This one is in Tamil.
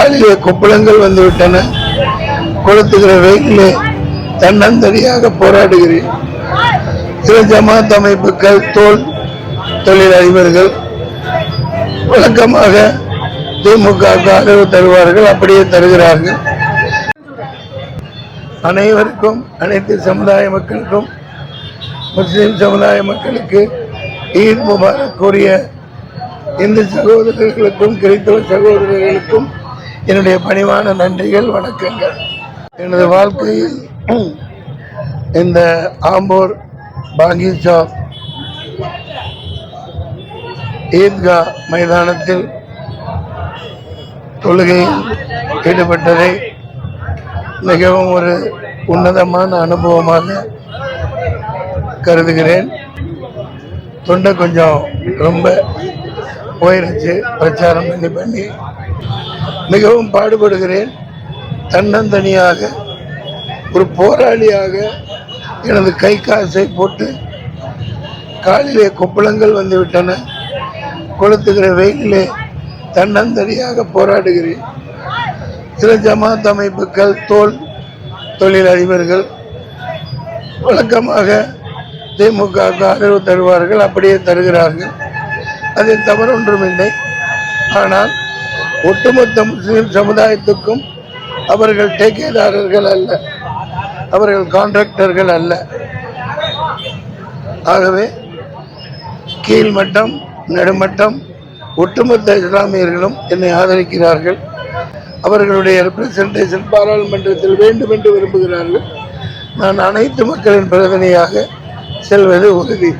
அதிலே கொப்பளங்கள் வந்துவிட்டன. கொளுத்துகிற வெயிலே தன்னந்தனியாக போராடுகிறேன். சில ஜமாத் அமைப்புகள் தோல் தொழில் அதிபர்கள் வழக்கமாக திமுக ஆதரவு தருவார்கள் அப்படியே தருகிறார்கள். அனைவருக்கும் அனைத்து சமுதாய மக்களுக்கும் முஸ்லிம் சமுதாய மக்களுக்கு ஈத் முபாரக் கூறிய இந்து சகோதரர்களுக்கும் கிறிஸ்தவ சகோதரர்களுக்கும் என்னுடைய பணிவான நன்றிகள் வணக்கங்கள். எனது வாழ்க்கையில் இந்த ஆம்பூர் பாகிச்சா ஈத்கா மைதானத்தில் தொழுகையில் ஈடுபட்டதை மிகவும் ஒரு உன்னதமான அனுபவமாக கருதுகிறேன். தொண்டை கொஞ்சம் ரொம்ப போயிருச்சு. பிரச்சாரம் பண்ணி பண்ணி மிகவும் பாடுபடுகிறேன். தன்னந்தனியாக ஒரு போராளியாக எனது கை காசை போட்டு காலிலே கொப்பளங்கள் வந்துவிட்டன. கொளுத்துகிற வெயிலிலே தன்னந்தனியாக போராடுகிறேன். சில ஜமாத் அமைப்புகள் தோல் தொழில் அதிபர்கள் வழக்கமாக திமுக ஆதரவு தருவார்கள் அப்படியே தருகிறார்கள். அதில் தவறொன்றுமில்லை. ஆனால் ஒட்டுமொத்த முஸ்லிம் சமுதாயத்துக்கும் அவர்கள் டேக்கேதாரர்கள் அல்ல. அவர்கள் கான்ட்ராக்டர்கள் அல்ல. ஆகவே கீழ்மட்டம் நடுமட்டம் ஒட்டுமொத்த இஸ்லாமியர்களும் என்னை ஆதரிக்கிறார்கள். அவர்களுடைய ரெப்ரசன்டேஷன் பாராளுமன்றத்தில் வேண்டும் என்று விரும்புகிறார்கள். நான் அனைத்து மக்களின் பிரதிநிதியாக செல்வது உறுதி